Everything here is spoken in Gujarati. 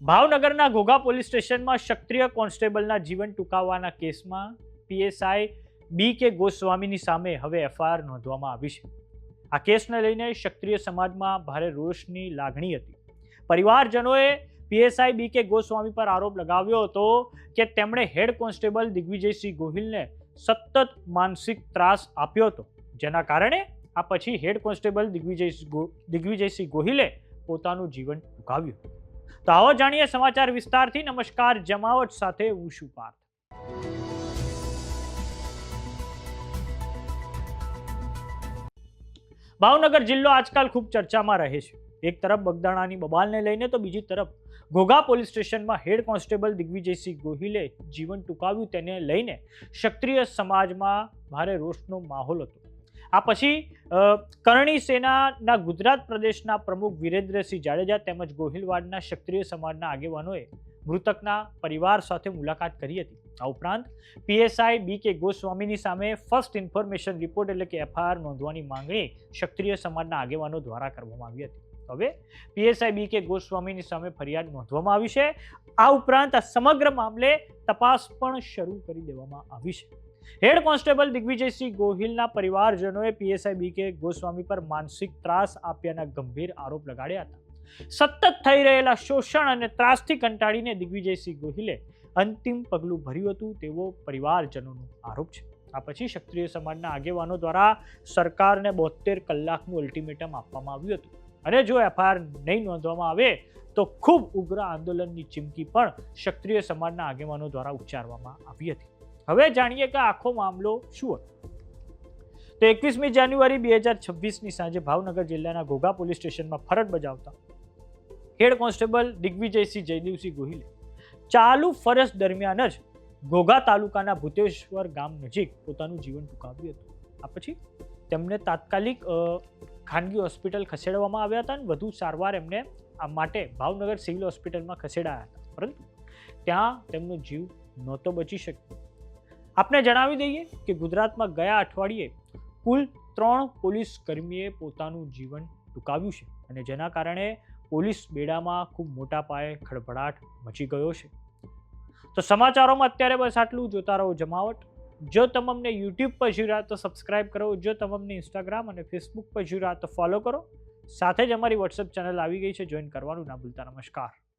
ભાવનગરના ઘોઘા પોલીસ સ્ટેશનમાં ક્ષત્રિય કોન્સ્ટેબલના જીવન ટૂંકાવવાના કેસમાં પીએસઆઈ બી કે ગોસ્વામીની સામે હવે એફઆઈઆર નોંધવામાં આવી છે. આ કેસને લઈને ક્ષત્રિય સમાજમાં ભારે રોષની લાગણી હતી. પરિવારજનોએ પીએસઆઈ બી કે ગોસ્વામી પર આરોપ લગાવ્યો હતો કે તેમણે હેડ કોન્સ્ટેબલ દિગ્વિજયસિંહ ગોહિલને સતત માનસિક ત્રાસ આપ્યો હતો. જેના કારણે આ પછી હેડ કોન્સ્ટેબલ દિગ્વિજય દિગ્વિજયસિંહ ગોહિલે પોતાનું જીવન ટૂંકાવ્યું. તો આવો જાણીએ સમાચાર વિસ્તારથી. નમસ્કાર, જમાવટ સાથે હું પાર્થ. ભાવનગર જિલ્લો આજકાલ ખૂબ ચર્ચામાં રહે છે. એક તરફ બગદાણાની બબાલને લઈને તો બીજી તરફ ઘોઘા પોલીસ સ્ટેશનમાં હેડ કોન્સ્ટેબલ દિગ્વિજયસિંહ ગોહિલે જીવન ટૂંકાવ્યું. તેને લઈને ક્ષત્રિય સમાજમાં ભારે રોષનો માહોલ હતો. આ પછી કરણી સેનાના ગુજરાત પ્રદેશના પ્રમુખ વિરેન્દ્રસિંહ જાડેજા તેમજ ગોહિલવાડના ક્ષત્રિય સમાજના આગેવાનોએ મૃતકના પરિવાર સાથે મુલાકાત કરી હતી. આ ઉપરાંત, પીએસઆઈ બી કે ગોસ્વામીની સામે ફર્સ્ટ ઇન્ફોર્મેશન રિપોર્ટ એટલે કે એફઆઈઆર નોંધવાની માંગણી ક્ષત્રિય સમાજના આગેવાનો દ્વારા કરવામાં આવી હતી. હવે, પીએસઆઈ બી કે ગોસ્વામીની સામે ફરિયાદ નોંધવામાં આવી છે. આ ઉપરાંત આ સમગ્ર મામલે તપાસ પણ શરૂ કરી દેવામાં આવી છે. હેડ કોન્સ્ટેબલ દિગ્વિજયસિંહ ગોહિલના પરિવારજનોએ પીએસઆઈ બી કે ગોસ્વામી પર માનસિક ત્રાસ આપ્યાના ગંભીર આરોપ લગાડ્યા હતા. સતત થઈ રહેલા શોષણ અને ત્રાસથી કંટાળીને દિગ્વિજયસિંહ ગોહિલે અંતિમ પગલું ભર્યું હતું તેવો પરિવારજનોનો આરોપ છે. આ પછી ક્ષત્રિય સમાજના આગેવાનો દ્વારા સરકારને બોતેર કલાકનું અલ્ટિમેટમ આપવામાં આવ્યું હતું. અને જો એફઆઈઆર નહીં નોંધવામાં આવે તો ખૂબ ઉગ્ર આંદોલનની ચીમકી પણ ક્ષત્રિય સમાજના આગેવાનો દ્વારા ઉચ્ચારવામાં આવી હતી. હવે જાણીએ કે આખો મામલો શું હતો. તો એકવીસમી જાન્યુઆરી બે હજાર છવ્વીસની સાંજે ભાવનગર જિલ્લાના ઘોઘા પોલીસ સ્ટેશનમાં ફરજ બજાવતા હેડ કોન્સ્ટેબલ દિગ્વિજયસિંહ જયદેવસિંહ ગોહિલે ચાલુ ફરજ દરમિયાન જ ઘોઘા તાલુકાના ભૂતેશ્વર ગામ નજીક પોતાનું જીવન ટૂંકાવ્યું હતું. આ પછી તેમને તાત્કાલિક ખાનગી હોસ્પિટલ ખસેડવામાં આવ્યા હતા અને વધુ સારવાર એમને આ માટે ભાવનગર સિવિલ હોસ્પિટલમાં ખસેડાયા હતા. પરંતુ ત્યાં તેમનો જીવ નહોતો બચી શક્યો. આપને જણાવી દઈએ કે ગુજરાતમાં ગયા અઠવાડિયે કુલ ત્રણ પોલીસ કર્મીએ પોતાનું જીવન ટૂંકાવ્યું છે અને જેના કારણે પોલીસ બેડામાં ખૂબ મોટા પાયે ખળભળાટ મચી ગયો છે. તો સમાચારોમાં અત્યારે બસ આટલું જોતા રહો જમાવટ. જો તમને યુટ્યુબ પર જોઈ રહ્યા તો સબસ્ક્રાઇબ કરો. જો તમને ઇન્સ્ટાગ્રામ અને ફેસબુક પર જોઈ રહ્યા તો ફોલો કરો. સાથે જ અમારી વોટ્સઅપ ચેનલ આવી ગઈ છે. જોઈન કરવાનું ના ભૂલતા. નમસ્કાર.